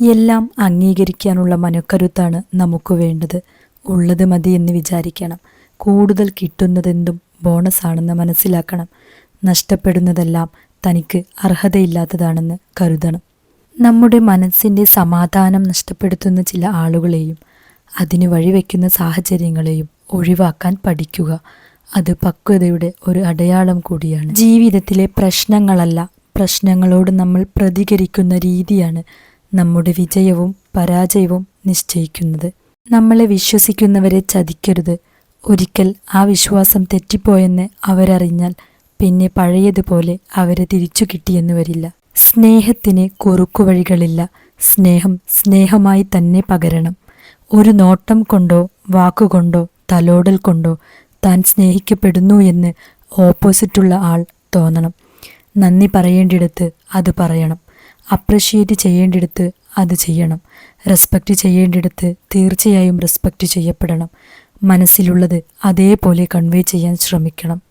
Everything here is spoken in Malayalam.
എല്ലാം അംഗീകരിക്കാനുള്ള മനക്കരുത്താണ് നമുക്ക് വേണ്ടത്. ഉള്ളത് മതി എന്ന് വിചാരിക്കണം. കൂടുതൽ കിട്ടുന്നതെന്തും ബോണസാണെന്ന് മനസ്സിലാക്കണം. നഷ്ടപ്പെടുന്നതെല്ലാം തനിക്ക് അർഹതയില്ലാത്തതാണെന്ന് കരുതണം. നമ്മുടെ മനസ്സിന്റെ സമാധാനം നഷ്ടപ്പെടുത്തുന്ന ചില ആളുകളെയും അതിന് വഴിവെക്കുന്ന സാഹചര്യങ്ങളെയും ഒഴിവാക്കാൻ പഠിക്കുക. അത് പക്വതയുടെ ഒരു അടയാളം കൂടിയാണ്. ജീവിതത്തിലെ പ്രശ്നങ്ങളല്ല പ്രശ്നങ്ങളോട് നമ്മൾ പ്രതികരിക്കുന്ന രീതിയാണ് നമ്മുടെ വിജയവും പരാജയവും നിശ്ചയിക്കുന്നത്. നമ്മളെ വിശ്വസിക്കുന്നവരെ ചതിക്കരുത്. ഒരിക്കൽ ആ വിശ്വാസം തെറ്റിപ്പോയെന്ന് അവരറിഞ്ഞാൽ പിന്നെ പഴയതുപോലെ അവരെ തിരിച്ചു കിട്ടിയെന്ന് വരില്ല സ്നേഹത്തിന് കുറുക്കുവഴികളില്ല. സ്നേഹം സ്നേഹമായി തന്നെ പകരണം. ഒരു നോട്ടം കൊണ്ടോ വാക്കുകൊണ്ടോ തലോടൽ കൊണ്ടോ താൻ സ്നേഹിക്കപ്പെടുന്നു എന്ന് ഓപ്പോസിറ്റുള്ള ആൾ തോന്നണം. നന്ദി പറയേണ്ടിടത്ത് അത് പറയണം. അപ്രിഷ്യേറ്റ് ചെയ്യേണ്ടിടത്ത് അത് ചെയ്യണം. റെസ്പെക്റ്റ് ചെയ്യേണ്ടിടത്ത് തീർച്ചയായും റെസ്പെക്റ്റ് ചെയ്യപ്പെടണം. മനസ്സിലുള്ളത് അതേപോലെ കൺവേ ചെയ്യാൻ ശ്രമിക്കണം.